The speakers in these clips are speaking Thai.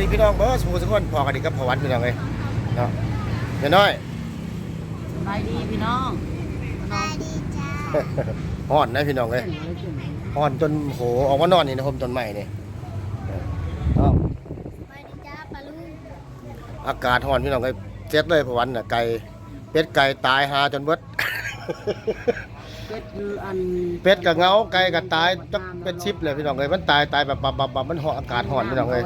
ดีพี่น้องเบิร์สมูสุกคนพอกันดีกับพอวันพี่น้องเลยเนาะเดี๋ยวน้อยสบายดีพี่น้องน้องห่อนนะพี่น้องเลยเก่งเลยเก่งเลยห่อนจนโหออกมานอนนี่นะผมต้นใหม่นี่เอ้าไปดิจ้าปลาลูกอากาศห่อนพี่น้องเลยเจ็ดเลยพอวันน่ะไก่เป็ดไก่ตายหาจนเบิดเป็ดคืออันเป็ดกับเงาไก่กับตายจักเป็นชิปเลยพี่น้องเลยมันตายตายแบบบับบับบับมันห่อนอากาศห่อนพี่น้องเลย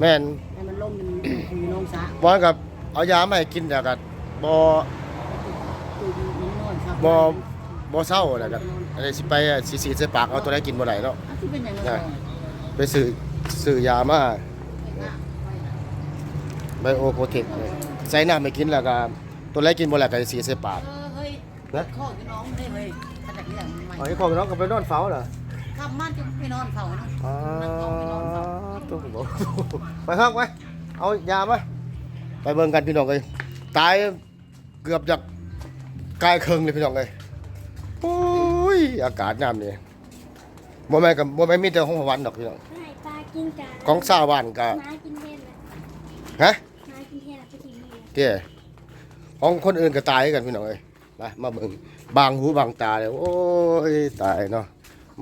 แม่นให้มันล่มมันคือน้องสะบอนกับเอายามาให้กินแล้วก็บ่คือมันนอนครับบ่บ่เศร้าแล้วก็อะไรสิไปอะสิสีใส่ปากเอาตัวไหนกินบ่ได้เนาะอะที่เป็นอย่างได้นั้นไปซื้อซื้อยามาไบโอโปรเทคใส่น้ำไม่กินแล้วก็ตัวไหนกินบ่แล้วก็สิสีใส่ปาก เออเฮ้ยนะ ข้อพี่น้องไม่ได้เลยขนาดนี้อย่างใหม่ อ๋อไอ้ของน้องก็ไปนอนเฝ้าเหรอ ขับมาจะไปนอนเฝ้านะอ๋อตัวผมบอกไปครับไปเอายามาไปเบิ่งกันพี่น้องเอ้ยตายเกือบจะกลายเคิงเลยพี่น้องเอ้ยโอ้ยอากาศยามนี่บ่แม่นกับบ่แม่นมีแต่ของหวานดอกพี่น้อง ให้ปลากินกาของชาวบ้านก็หมากินเห็ดเลยฮะหมากินเห็ดแล้วไปกินเห็ดเตี้ยของคนอื่นก็ตายกันพี่น้องเอ้ยมามาเบิ่งบางหูบางตาเลยโอ้ยตายเนาะ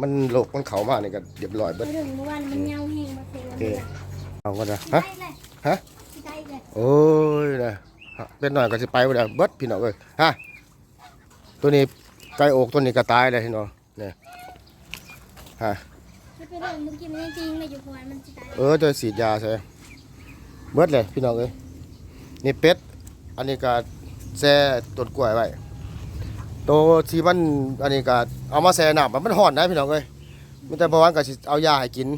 มันโรคมันเข้ามานี่ก็เรียบร้อยไปเบิดถึงเมื่อวานมันเงาแห้งมาเซลโอล์เคเลยเอาก็นะได้ฮะเลยฮะได้เลยโอ้ยนะฮะเป็นหน่อยก็สิไปบ่ได้เบิดพี่น้องเอ้ยฮะตัวนี้ไก่อกตัวนี้ก็ตายเลยพี่น้องเนี่ยฮะไม่เป็นไรเมื่อกี้มันยังจริงเลยอยู่พอนมันจะตายเออจะฉีดยาใช่เบิดเลยพี่น้องเอ้ยนี่เป็ดอันนี้ก็แซ่ต้นกล้วยไว้ ตัวที่มันอันนี้ก็เอามาแซ่น้ำมันห่อนนะพี่น้องเอ้ยมีแต่ประวันก็สิเอายาให้กิน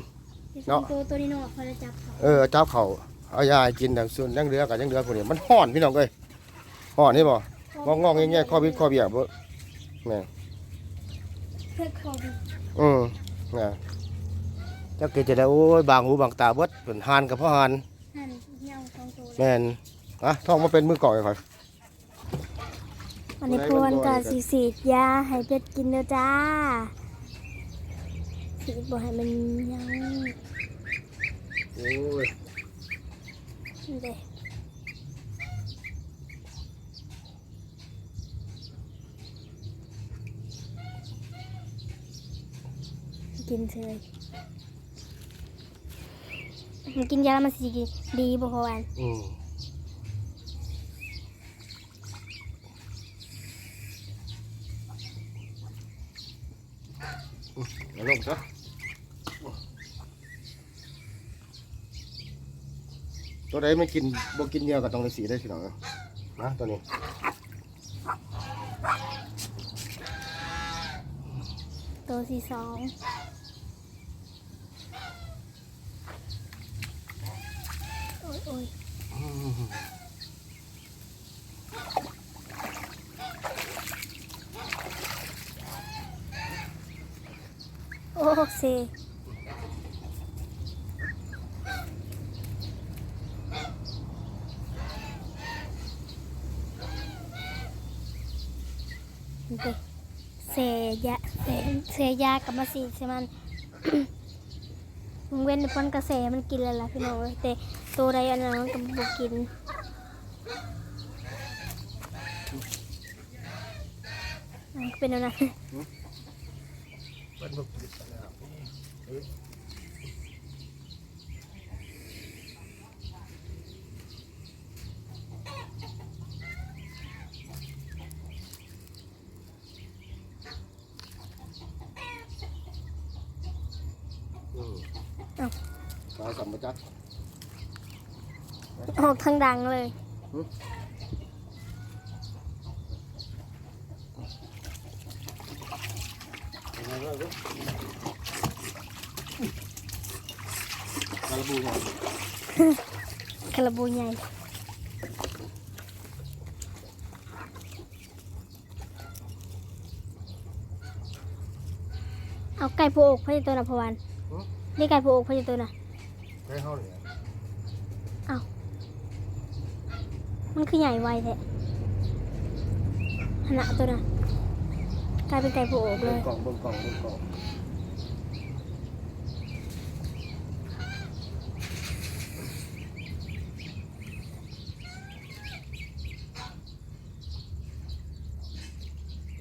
เนาะ ตัวตัวนี้เนาะพอจะจับเขาเออเจ้าเขาเอายาให้กินแต่ส่วนยังเหลือกับยังเหลือพวกนี้มันห่อนพี่น้องเอ้ยห่อนนี่บ่งองงๆแง่ๆข้อบิดข้อเบี้ยบ่แม่เพื่อคอบีอืมนะจักเกิดจะได้โอ้ยบางหูบางตาเบิดเป็นหานกับพ่อหานนั่นเงาสองตัวเลยแม่นอะท้องมาเป็นมือก่อยค่อย วันนี้พวนกาสีสีดยาให้เป็ดกินเด้อจ้าสีดบอกให้มันยังโอ้ยเด้กินเลยมันกินยาแล้วมันสิดีบ่พอวันอืมอื มาลงซะตัวใดไม่กินบ่กินเดียกับตรงในสีได้สิหน่อยนะตัวนี้ตัวที่สองโอ้ยโอ้ย โอ้เซเด็กเซยาเซเซยากับมาสีใช่มันมึงเว้นพ้นกระแสมันกินแล้วล่ะพี่น้องแต่ตัวใดอันนั้นมันก็บ่กินเป็นอะไร อืมเอ้าปลาสัมปจักออกทางดังเลย กระบูหอย คาราบูใหญ่เอาไก่โพอกพระเจ้าตัวน่ะพะวันนี่ไก่โพอกพระเจ้าตัวน่ะได้เข้าเลยมันคือใหญ่ไวแท้ขนาดตัวน่ะกลายเป็นไก่โพอกเลเบิ่งยกล่องเบิ่งกล่องเบิ่งกล่องเเบิ่งกล่องเบิ่งกล่องเบิ่งกล่อง เบิ่งกล่องเบิ่งกล่อง เบิ่งกล่อง เบิ่งกล่อง เบิ่งกล่อง เบิ่งกล่อง เบิ่งกล่อง เบิ่งกล่อ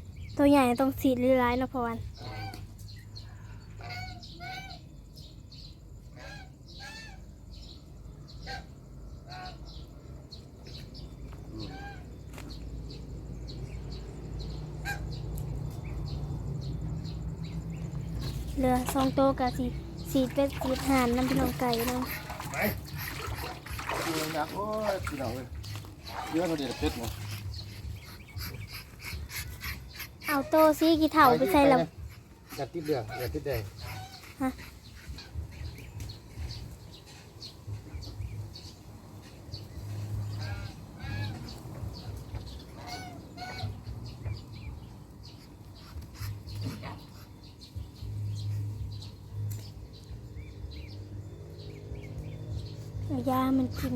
ง ตัวใหญ่ต้องสีดหร้ายๆเนะพอวันเหลือสองโตวกับสีสีเป็ดสีห่านน้ำพี่น้องไก่เนาะไปเดูนักโอ้ยพี่น้องเอ้ยเยอะมาเดี๋ยวเป็ดเนาะ เอาโตสีกี่เถ่าไปใส่ลอย่าติดเดืองอย่าติดแดงฮะำเอายามันกิน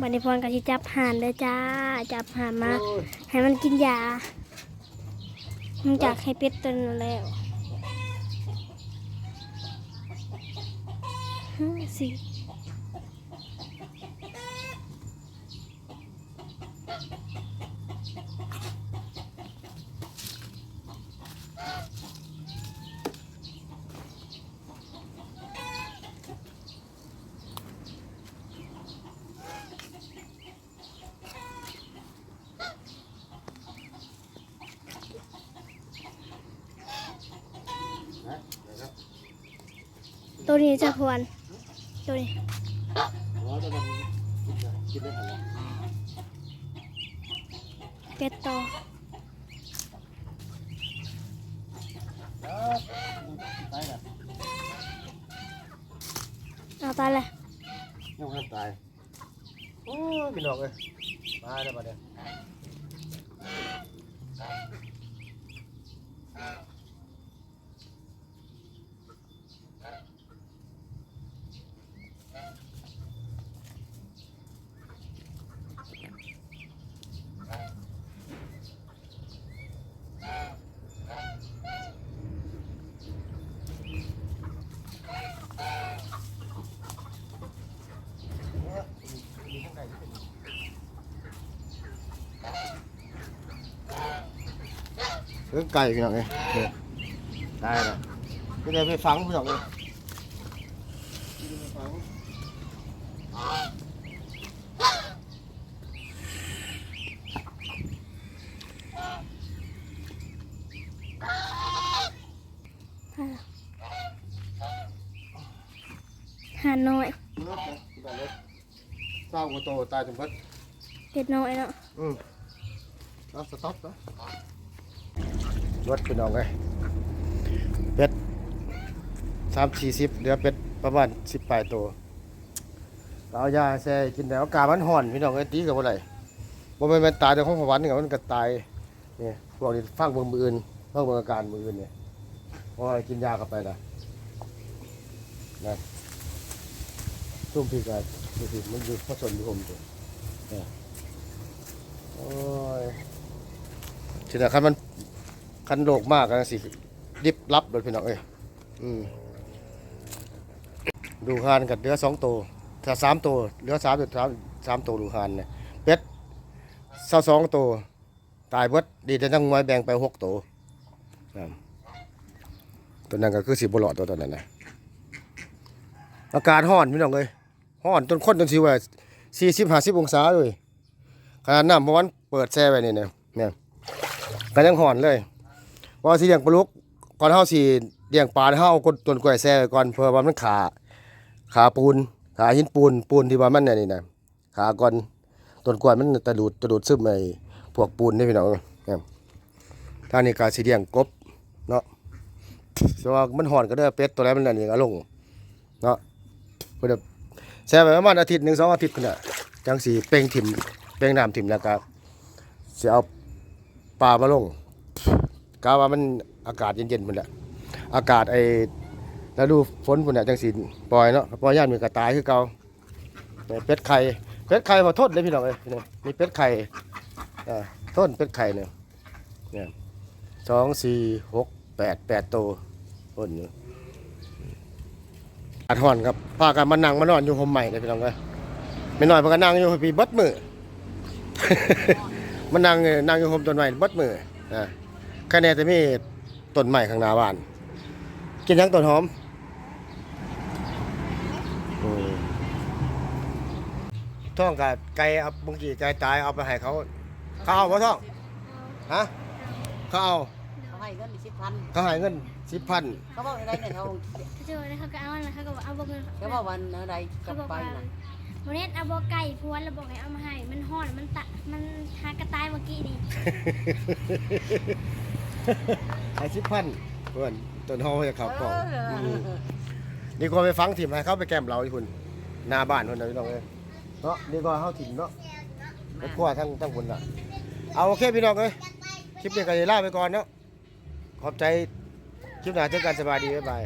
บันนี้พรก็สิจับห่านเลยจ้า จับห่านมาโอ้ยให้มันกินยา มันจากให้เป็ดตัวนั้นแล้วห้าสี่ ตัวนี้จะพวนตัวนี้เป็ดโตอเอาตายเลยยังไม่ตาย โอ้ยพี่น้องเอ้ยตายแล้วบัดเนี้ยเรื่องไก่พี่น้องเอ้ยเนี่ยได้แล้วไม่ได้ไปฟังพี่น้องเอ้ยไม่ได้ไปฟังห่านน้อยเลิกนะพี่น้องเอ้ยเศร้าหัวโตตายจนเพัดเป็ดน้อยเนาะอืมเอาสต็อปนะ วัดพี่น้องเอ้ยเป็ดสามสี่สิบเหลือเป็ดประมาณสิบปลายตัวเอายาแซ่กินแล้วอากาศมันห่อนพี่น้องเอ้ตีกับอะไรบ่แม่นมันตายแต่ของขวานนี่มันก็ตายนี่พวกนี้ฟังเบิ่งมืออื่นฟังเบิ่งอาการมืออื่นเนี่ยเพราะว่ากินยาเข้าไปนะนะตุ้มพี่ก็ดูสิมันอยู่ผสมอยู่ผมตัวเนี่โอ้ยทีนี้คันมัน คันโรคมากกันสิดิบรับเลยพี่น้องเอ้ยอืมดูคานกับเหลือสองตัวถ้าสามตัวเหลือสามตัวสามสามตัวดูคานเนี่ยเป็ดเศร้าสองตัวตายเบิดดีแต่ทั้งไว้แบ่งไปหกตัวตัวนั้นก็คือสิบหลอดตัวตัวนั้นนะอากาศร้อนพี่น้องเลยร้อนจนคนจนสิว่าสี่สิบห้าสิบองศาเลยขนาดน้ำเมื่อวันเปิดแช่ไว้นี่เนี่ยเนี่ยก็ยังร้อนเลย ว่าสิเลี้ยงปลาลูกก่อนเฮาสิเลี้ยงปลาเฮาเอากดต้นกล้วยแช่ไว้ก่อนเพื่อว่ามันขาขาปูนขาหินปูนปูนที่ว่ามันเนี่ยนี่นะขาก่อนต้นกล้วยมันตะดูดตะดูดซึมไอ้พวกปูนนี่พี่น้องเนี่ยทางนี้ก็สิเลี้ยงกบเนาะแต่ว่ามันห่อนก็เด้อเป็ดตัวแรกมันนั่นนี่ก็ลงเนาะเพิ่นแช่ไว้ประมาณอาทิตย์หนึ่งสองอาทิตย์พุ่นน่ะจังสิเป่งถิ่มเป่งน้ำถิ่มแล้วก็สิเอาปลามาลง กะว่ามันอากาศเย็นๆพุ่นแหละอากาศไอ้ฤดูฝนพุ่นน่ะจังสิปล่อยเนาะปล่อยย่านมันก็ตายคือเก่าเป็ดไข่เป็ดไข่บ่ทนเลยพี่น้องเอ้ยนี่มีเป็ดไข่อ่าต้นเป็ดไข่เนี่ยเนี่ยสองสี่หกแปดแปดตัวต้นอยู่อาทอนครับพากันมานั่งมานอนอยู่ห่มใหม่เลยพี่น้องเอ้ยไม่น้อยพากันนั่งอยู่พี่บัดมือมันนั่งนั่งอยู่ห่มต้นไม้บัดมืออ่า แค่นี้แต่มีต้นใหม่ข้างหน้าบ้าน กินทั้งต้นหอมอืมท่องกับไก่เอาบางทีไก่ตายเอาไปให้เขา เขาเอาบ่ท่องฮะเขาเอาเขาให้เงินสิบพันเขาให้เงินสิบพันเขาบอกอะไรเนี่ยเขาเขาจะแล้วเขาก็เอาแล้วเขาก็บอกเอาบอกเงินเขาบอกวันอะไรกเขาลับบอกไปว่านะวันนี้เอาบอกไก่พวนแล้วบอกให้เอามาให้ มันห่อนมันตะมันหากระต่ายเมื่อกี้นี่ ให้สิบพันเพื่อนต้นหอมจะเขากล่องเออมดีกว่าไปฟังถิ่มให้เขาไปแกล้มเราอีกคุณหน้าบ้านคนเดียวพี่น้องเอ้ยเนาะดีกว่าเขาถิ่มเนาะไปขั้วทั้งทั้งคนละเอาโอเคพี่น้องเอ้ยคลิปนี้ก็จะลาไปก่อนเนาะขอบใจคลิปหน้าเจอกันสบายดีบ๊ายบาย